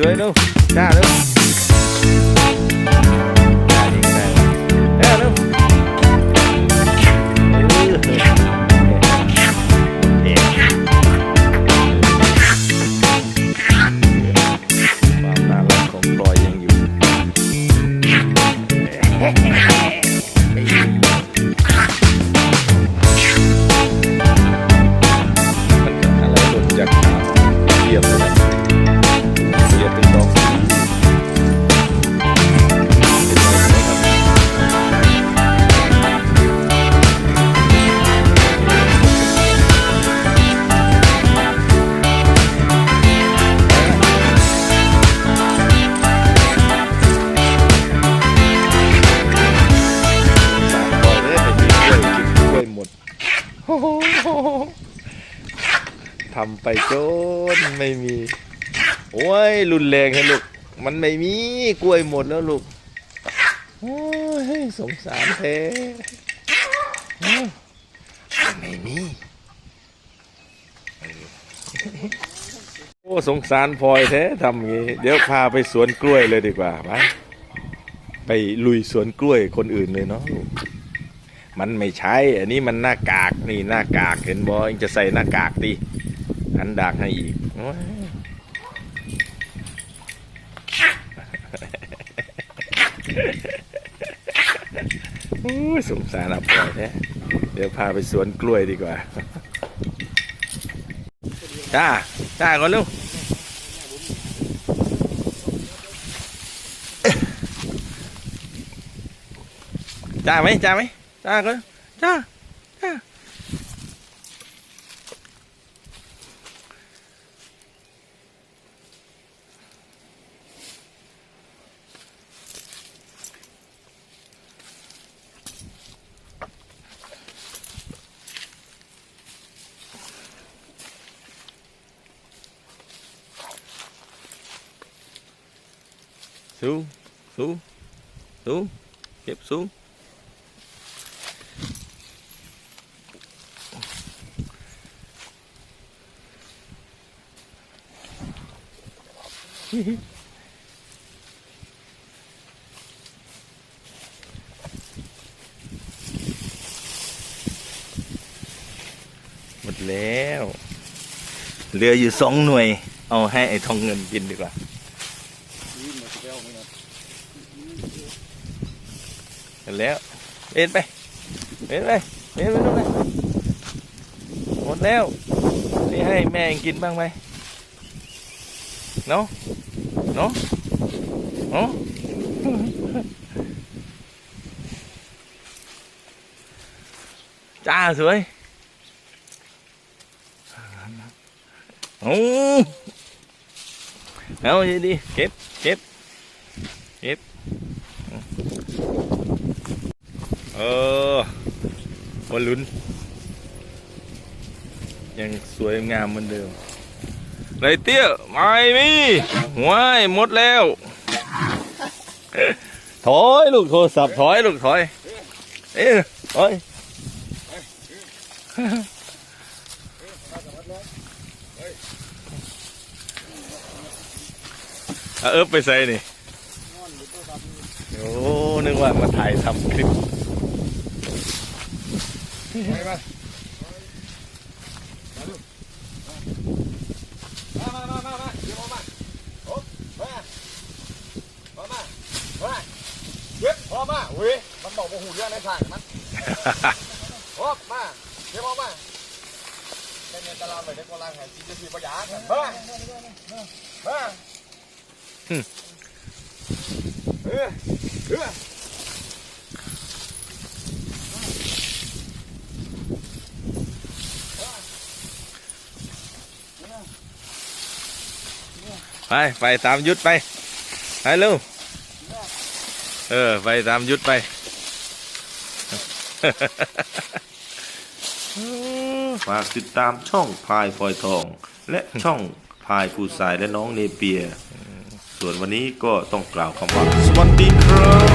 สวยลูกจ้าลูกจ้าดีก็ได้เอ้าลูกเออความน่ารักของพลอยยังอยู่ ทำไปจนไม่มี โอ้ยรุนแรงให้ลูก มันไม่มีกล้วยหมดแล้วลูก โอ้ยสงสารแท้ไม่มี โอ้สงสารพลอยแท้ทำอย่างงี้ เดี๋ยวพาไปสวนกล้วยเลยดีกว่าไปไปลุยสวนกล้วยคนอื่นเลยเนาะลูกมันไม่ใช่ อันนี้มันหน้ากาก นี่หน้ากาก เห็นบอเองจะใส่หน้ากากดิ อันดากให้อีกโอ้ยสงสารอับปอยแท้เดี๋ยวพาไปสวนกล้วยดีกว่า จ้า จ้าก่อนลูกจ้าไหมจ้าไหมจ้าก่อนจ้า xuống xuống xuống kẹp xuống หมดแล้วเหลืออยู่สองหน่วย เอาให้ไอ้ทองเงินกินดีกว่า ห็นแล้วเอ็นไปเอ็นไปเอ็นไปนู่นไปหมดแล้วนี่ให้แม่เองกินบ้างไหมเนาะเนาะเนาะจ้าสวยเอาเอาดีเก็บเก็บเก็บ เออมาลุ้น ยังสวยงามเหมือนเดิมไรเตี้ยไม่มีหวยหมดแล้ว ถอยลูกโทรศัพท์ถอยลูกถอย เอ้ยถอยเออไปใส่นี่ โอ้นึกว่ามาถ่ายทำคลิปมามามามามาเดี๋ยวมามาโอ๊บมามามามาเว็บพอมาเว้ยมันบอกว่าหูเรื่องในทางมันโอ๊บมาเดี๋ยวพอมาแค่เนี้ตารางไปได้ก็ล่างไงจีจีประหยัดมามาเออเออ ไป ไปตามยุทธไป ไปเร็วเออ ไปตามยุทธไปฝากติดตามช่องพายฟอยทอง และช่องพายฟูสายและน้องเนเปีย ส่วนวันนี้ก็ต้องกล่าวคำว่าสวัสดีครับ